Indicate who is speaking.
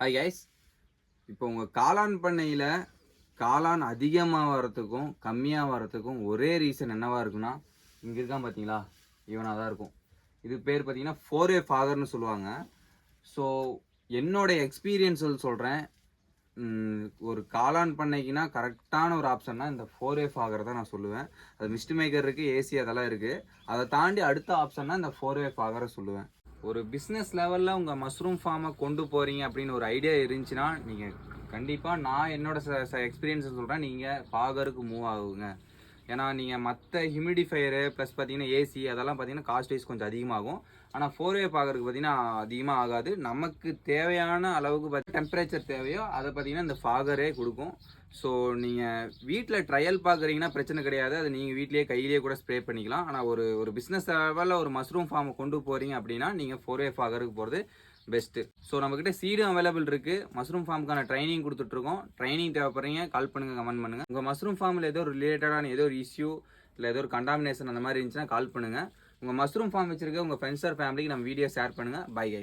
Speaker 1: Hi guys இப்போ உங்கள் காளான் பண்ணையில் காளான் அதிகமாக வரத்துக்கும் கம்மியாக வரத்துக்கும் ஒரே ரீசன் என்னவாக இருக்குன்னா இங்கே இருக்கான் பார்த்தீங்களா இவனாக தான் இருக்கும். இது பேர் பார்த்தீங்கன்னா ஃபோர் ஏ ஃபாதர்னு சொல்லுவாங்க. ஸோ என்னோட எக்ஸ்பீரியன்ஸில் சொல்கிறேன் ஒரு காளான் பண்ணைக்குன்னா கரெக்டான ஒரு ஆப்ஷன்னா இந்த ஃபோர் ஏ ஃபாகர் தான் நான் சொல்லுவேன். அது மிஸ்ட் மேக்கர் இருக்குது ஏசி அதெல்லாம் இருக்குது அதை தாண்டி அடுத்த ஆப்ஷன்னா இந்த ஃபோர்வே ஃபாகரை சொல்லுவேன். ஒரு பிஸ்னஸ் லெவலில் உங்கள் மஷ்ரூம் ஃபார்மை கொண்டு போகிறீங்க அப்படின்னு ஒரு ஐடியா இருந்துச்சுன்னா நீங்கள் கண்டிப்பாக நான் என்னோட எக்ஸ்பீரியன்ஸை சொல்கிறேன் நீங்கள் பாகருக்கு மூவ் ஆகுங்க. ஏன்னா நீங்கள் மற்ற ஹியூமிடிஃபையரு ப்ளஸ் பார்த்தீங்கன்னா ஏசி அதெல்லாம் பார்த்தீங்கன்னா காஸ்ட் வைஸ் கொஞ்சம் அதிகமாகும். ஆனால் ஃபோர் வே பார்க்கறதுக்கு பார்த்தீங்கன்னா அதிகமாக ஆகாது. நமக்கு தேவையான அளவுக்கு பார்த்து டெம்பரேச்சர் தேவையோ அதை பார்த்தீங்கன்னா இந்த ஃபாகரே கொடுக்கும். ஸோ நீங்கள் வீட்டில் ட்ரையல் பார்க்குறீங்கன்னா பிரச்சனை கிடையாது. அது நீங்கள் வீட்லேயே கையிலேயே கூட ஸ்ப்ரே பண்ணிக்கலாம். ஆனால் ஒரு ஒரு பிஸ்னஸ் லெவலில் ஒரு மஷ்ரூம் ஃபார்மை கொண்டு போகிறீங்க அப்படின்னா நீங்கள் ஃபோர் வே ஃபாகருக்கு போகிறது பெஸ்ட்டு ஸோ நம்மக்கிட்ட சீடும் அவைலபிள் இருக்குது மஷ்ரூம் ஃபார்முக்கான ட்ரைனிங் கொடுத்துட்ருக்கோம். ட்ரைனிங் தேவைப்படுறீங்க கால் பண்ணுங்கள் கமெண்ட் பண்ணுங்கள் உங்கள் மஷ்ரூம் ஃபார்மில் ஏதோ ஒரு ரிலேட்டடான ஏதோ ஒரு இஷ்யூ இல்லை ஏதோ ஒரு கண்டாமினேஷன் அந்த மாதிரி இருந்துச்சுன்னா கால் பண்ணுங்கள் உங்கள் மஷ்ரூம் ஃபார்ம் வச்சுருக்க உங்கள் ஃப்ரெண்ட்ஸ் ஆர் ஃபேமிலிக்கு நம்ம வீடியோ ஷேர் பண்ணுங்கள் பை கை